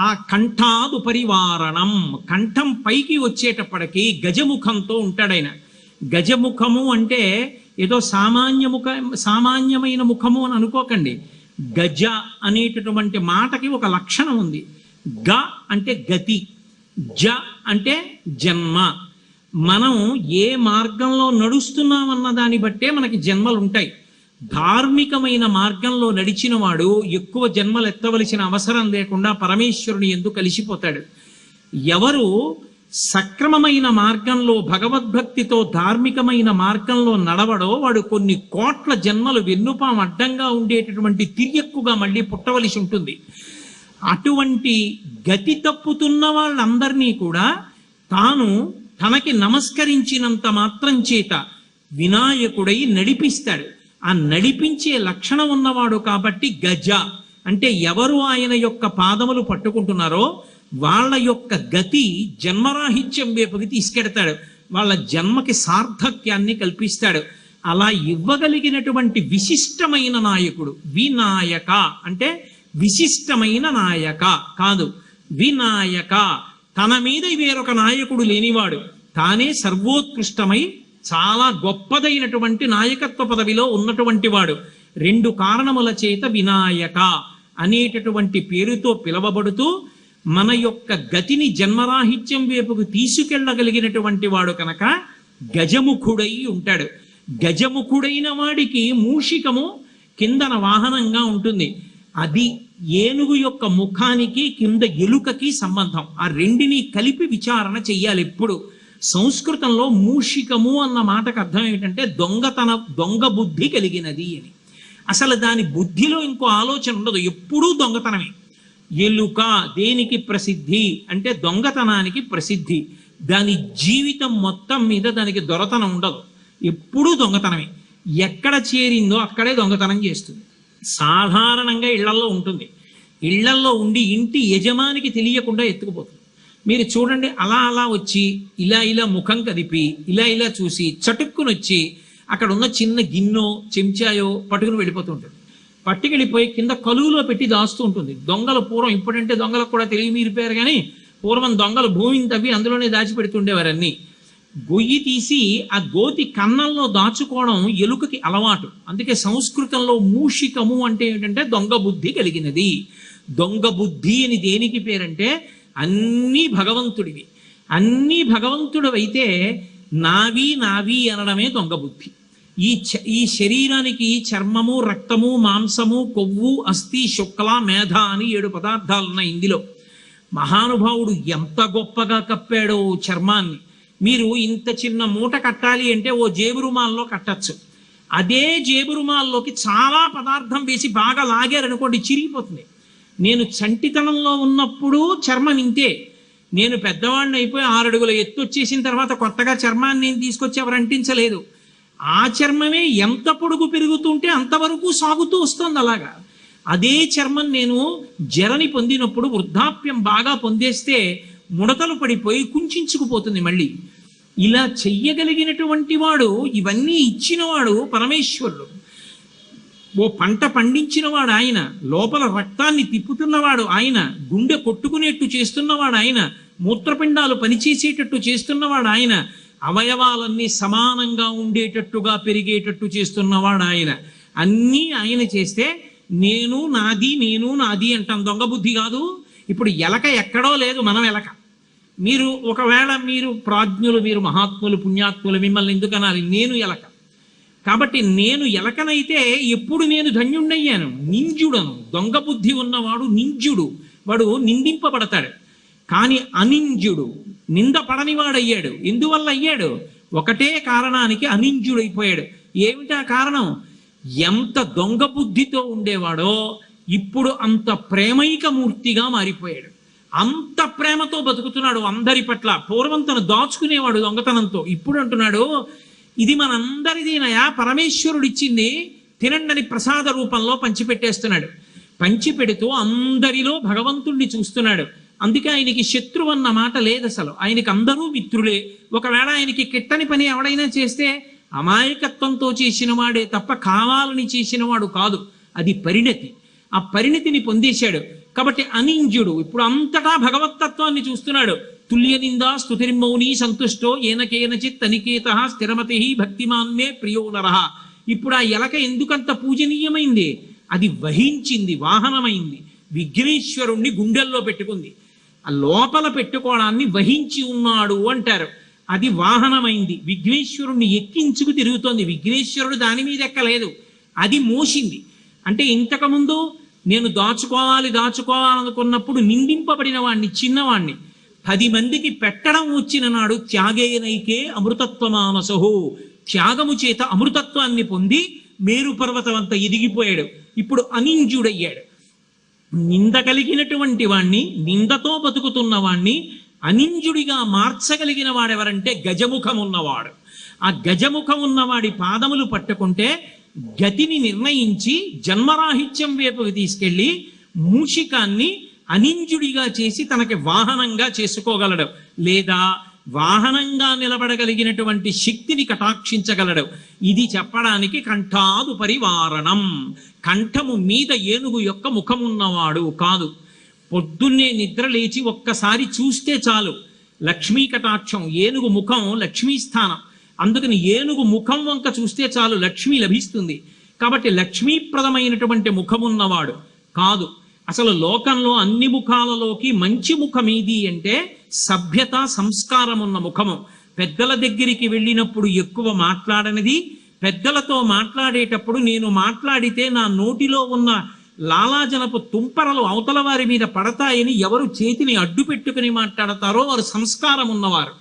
ఆ కంఠాదు పరివారణం కంఠం పైకి వచ్చేటప్పటికి గజముఖంతో ఉంటాడాయన గజముఖము అంటే ఏదో సామాన్య ముఖ సామాన్యమైన ముఖము అని అనుకోకండి. గజ అనేటటువంటి మాటకి ఒక లక్షణం ఉంది. గ అంటే గతి జ అంటే జన్మ. మనం ఏ మార్గంలో నడుస్తున్నామన్న దాన్ని బట్టే మనకి జన్మలు ఉంటాయి ధార్మికమైన మార్గంలో నడిచిన వాడు ఎక్కువ జన్మలు ఎత్తవలసిన అవసరం లేకుండా పరమేశ్వరుని ఎందుకు కలిసిపోతాడు. ఎవరు సక్రమమైన మార్గంలో భగవద్భక్తితో ధార్మికమైన మార్గంలో నడవడో వాడు కొన్ని కోట్ల జన్మలు వెన్నుపాం అడ్డంగా ఉండేటటువంటి తిరియక్కుగా మళ్ళీ పుట్టవలసి ఉంటుంది. అటువంటి గతి తప్పుతున్న వాళ్ళందరినీ కూడా తాను తనకి నమస్కరించినంత మాత్రం చేత వినాయకుడై నడిపిస్తాడు. ఆ నడిపించే లక్షణం ఉన్నవాడు కాబట్టి గజ. అంటే ఎవరు ఆయన యొక్క పాదములు పట్టుకుంటున్నారో వాళ్ళ యొక్క గతి జన్మరాహిత్యం వైపుకి తీసుకెడతాడు. వాళ్ళ జన్మకి సార్థక్యాన్ని కల్పిస్తాడు. అలా ఇవ్వగలిగినటువంటి విశిష్టమైన నాయకుడు వినాయక. అంటే విశిష్టమైన నాయక కాదు. వినాయక తన మీద వేరొక నాయకుడు లేనివాడు. తానే సర్వోత్కృష్టమై చాలా గొప్పదైనటువంటి నాయకత్వ పదవిలో ఉన్నటువంటి వాడు. రెండు కారణముల చేత వినాయక అనేటటువంటి పేరుతో పిలవబడుతూ మన యొక్క గతిని జన్మరాహిత్యం వైపుకు తీసుకెళ్ళగలిగినటువంటి వాడు కనుక గజముఖుడై ఉంటాడు. గజముఖుడైన వాడికి మూషికము కిందన వాహనంగా ఉంటుంది. అది ఏనుగు యొక్క ముఖానికి కింద ఎలుకకి సంబంధం. ఆ రెండిని కలిపి విచారణ చెయ్యాలి ఎప్పుడు? సంస్కృతంలో మూషికము అన్న మాటకు అర్థం ఏమిటంటే దొంగతన దొంగ బుద్ధి కలిగినది అని. అసలు దాని బుద్ధిలో ఇంకో ఆలోచన ఉండదు. ఎప్పుడూ దొంగతనమే. ఎలుక దేనికి ప్రసిద్ధి అంటే దొంగతనానికి ప్రసిద్ధి. దాని జీవితం మొత్తం మీద దానికి దొరతనం ఉండదు. ఎప్పుడూ దొంగతనమే. ఎక్కడ చేరిందో అక్కడే దొంగతనం చేస్తుంది. సాధారణంగా ఇళ్ళల్లో ఉంటుంది. ఇళ్ళల్లో ఉండి ఇంటి యజమానికి తెలియకుండా ఎత్తుకుపోతుంది. మీరు చూడండి అలా అలా వచ్చి ఇలా ఇలా ముఖం కదిపి ఇలా ఇలా చూసి చటుక్కుని వచ్చి అక్కడ ఉన్న చిన్న గిన్నో చెంచాయో పట్టుకుని వెళ్ళిపోతుంటుంది పట్టుకెళ్ళిపోయి కింద కలువులో పెట్టి దాస్తూ ఉంటుంది. దొంగలు పూర్వం ఇప్పుడంటే దొంగలకు కూడా తెలివి మీరిపోయారు కానీ పూర్వం దొంగలు భూమిని తవ్వి అందులోనే దాచిపెడుతుండేవారన్నీ గొయ్యి తీసి ఆ గోతి కన్నంలో దాచుకోవడం ఎలుకకి అలవాటు. అందుకే సంస్కృతంలో మూషికము అంటే ఏంటంటే దొంగ బుద్ధి కలిగినది. దొంగ బుద్ధి అని దేనికి పేరంటే అన్నీ భగవంతుడివి. అన్నీ భగవంతుడవైతే నావి నావి అనడమే దొంగ బుద్ధి. ఈ చ- ఈ శరీరానికి చర్మము రక్తము మాంసము కొవ్వు అస్థి శుక్ల మేధ అని ఏడు పదార్థాలు ఉన్నాయి ఇందులో. మహానుభావుడు ఎంత గొప్పగా కప్పాడో చర్మాన్ని. మీరు ఇంత చిన్న మూట కట్టాలి అంటే ఓ జేబు రుమాల్లో కట్టచ్చు. అదే జేబు రుమాల్లోకి చాలా పదార్థం వేసి బాగా లాగారనుకోండి చిరిగిపోతుంది. నేను చంటితనంలో ఉన్నప్పుడు చర్మం ఇంతే. నేను పెద్దవాడిని అయిపోయి ఆరడుగుల ఎత్తు వచ్చేసిన తర్వాత కొత్తగా చర్మాన్ని నేను తీసుకొచ్చి ఎవరు అంటించలేదు. ఆ చర్మమే ఎంత పొడుగు పెరుగుతుంటే అంతవరకు సాగుతూ వస్తుంది అలాగా. అదే చర్మం నేను జరని పొందినప్పుడు వృద్ధాప్యం బాగా పొందేస్తే ముడతలు పడిపోయి కుంచుకుపోతుంది మళ్ళీ. ఇలా చెయ్యగలిగినటువంటి వాడు ఇవన్నీ ఇచ్చినవాడు పరమేశ్వరుడు. ఓ పంట పండించినవాడు ఆయన లోపల రక్తాన్ని తిప్పుతున్నవాడు ఆయన గుండె కొట్టుకునేట్టు చేస్తున్నవాడు ఆయన మూత్రపిండాలు పనిచేసేటట్టు చేస్తున్నవాడు ఆయన అవయవాలన్నీ సమానంగా ఉండేటట్టుగా పెరిగేటట్టు చేస్తున్నవాడు ఆయన. అన్నీ ఆయన చేస్తే నేను నాది నేను నాది అంటాం. దొంగ బుద్ధి కాదు. ఇప్పుడు ఎలక ఎక్కడో లేదు మనం ఎలక. మీరు ఒకవేళ మీరు ప్రాజ్ఞులు మీరు మహాత్ములు పుణ్యాత్ములు మిమ్మల్ని ఎందుకనాలి? నేను ఎలక. కాబట్టి నేను ఎలకనైతే ఎప్పుడు నేను ధన్యుణ్ణయ్యాను? నింజుడను. దొంగ బుద్ధి ఉన్నవాడు నింజుడు. వాడు నిందింపబడతాడు. కానీ అనింజుడు. నింద పడనివాడయ్యాడు ఎందువల్ల అయ్యాడు? ఒకటే కారణానికి అనింజుడైపోయాడు. ఏమిటా కారణం? ఎంత దొంగ బుద్ధితో ఉండేవాడో ఇప్పుడు అంత ప్రేమైక మూర్తిగా మారిపోయాడు. అంత ప్రేమతో బతుకుతున్నాడు అందరి పట్ల. పూర్వం తను దాచుకునేవాడు దొంగతనంతో. ఇప్పుడు అంటున్నాడు ఇది మనందరిదీనయా పరమేశ్వరుడు ఇచ్చింది తినండని ప్రసాద రూపంలో పంచిపెట్టేస్తున్నాడు. పంచిపెడుతూ అందరిలో భగవంతుణ్ణి చూస్తున్నాడు. అందుకే ఆయనకి శత్రువు అన్న మాట లేదు అసలు ఆయనకి అందరూ మిత్రులే. ఒకవేళ ఆయనకి కిట్టని పని ఎవడైనా చేస్తే అమాయకత్వంతో చేసిన వాడే తప్ప కావాలని చేసిన వాడు కాదు. అది పరిణతి. ఆ పరిణతిని పొందేశాడు. కాబట్టి అనింజుడు ఇప్పుడు అంతటా భగవత్తత్వాన్ని చూస్తున్నాడు. తుల్య నిందా స్తుతిర్మౌని సంతుష్టో ఏనకేనచిత్ తనికేత స్థిరమతి భక్తిమాన్మే ప్రియో నరః ఇప్పుడు ఆ ఎలక ఎందుకంత పూజనీయమైంది? అది వహించింది వాహనమైంది. విఘ్నేశ్వరుణ్ణి గుండెల్లో పెట్టుకుంది. ఆ లోపల పెట్టుకోవడాన్ని వహించి ఉన్నాడు అంటారు. అది వాహనమైంది. విఘ్నేశ్వరుణ్ణి ఎక్కించుకు తిరుగుతోంది. విఘ్నేశ్వరుడు దాని మీద ఎక్కలేదు. అది మోసింది. అంటే ఇంతకుముందు నేను దాచుకోవాలి దాచుకోవాలనుకున్నప్పుడు నిందింపబడిన వాణ్ణి చిన్నవాణ్ణి. పది మందికి పెట్టడం వచ్చిన నాడు త్యాగేనైకే అమృతత్వమానసహో. త్యాగము చేత అమృతత్వాన్ని పొంది మేరు పర్వతం అంత ఎదిగిపోయాడు ఇప్పుడు అనింజుడయ్యాడు. నింద కలిగినటువంటి వాణ్ణి నిందతో బతుకుతున్న వాణ్ణి అనింజుడిగా మార్చగలిగిన వాడెవరంటే గజముఖం ఉన్నవాడు ఆ గజముఖం ఉన్నవాడి పాదములు పట్టుకుంటే గతిని నిర్ణయించి జన్మరాహిత్యం వైపుకి తీసుకెళ్ళి మూషికాన్ని అనింజుడిగా చేసి తనకి వాహనంగా చేసుకోగలడు. లేదా వాహనంగా నిలబడగలిగినటువంటి శక్తిని కటాక్షించగలడు. ఇది చెప్పడానికి కంఠాదు పరివారణం కంఠము మీద ఏనుగు యొక్క ముఖమున్నవాడు కాదు. పొద్దున్నే నిద్ర లేచి ఒక్కసారి చూస్తే చాలు. లక్ష్మీ కటాక్షం ఏనుగు ముఖం లక్ష్మీ స్థానం. అందుకని ఏనుగు ముఖం వంక చూస్తే చాలు లక్ష్మి లభిస్తుంది. కాబట్టి లక్ష్మీప్రదమైనటువంటి ముఖమున్నవాడు కాదు. అసలు లోకంలో అన్ని ముఖాలలోకి మంచి ముఖం ఏది అంటే సభ్యత సంస్కారం ఉన్న ముఖము. పెద్దల దగ్గరికి వెళ్ళినప్పుడు ఎక్కువ మాట్లాడనిది పెద్దలతో మాట్లాడేటప్పుడు నేను మాట్లాడితే నా నోటిలో ఉన్న లాలాజనపు తుంపరలు అవతల వారి మీద పడతాయని ఎవరు చేతిని అడ్డు పెట్టుకుని మాట్లాడతారో వారు సంస్కారం ఉన్నవారు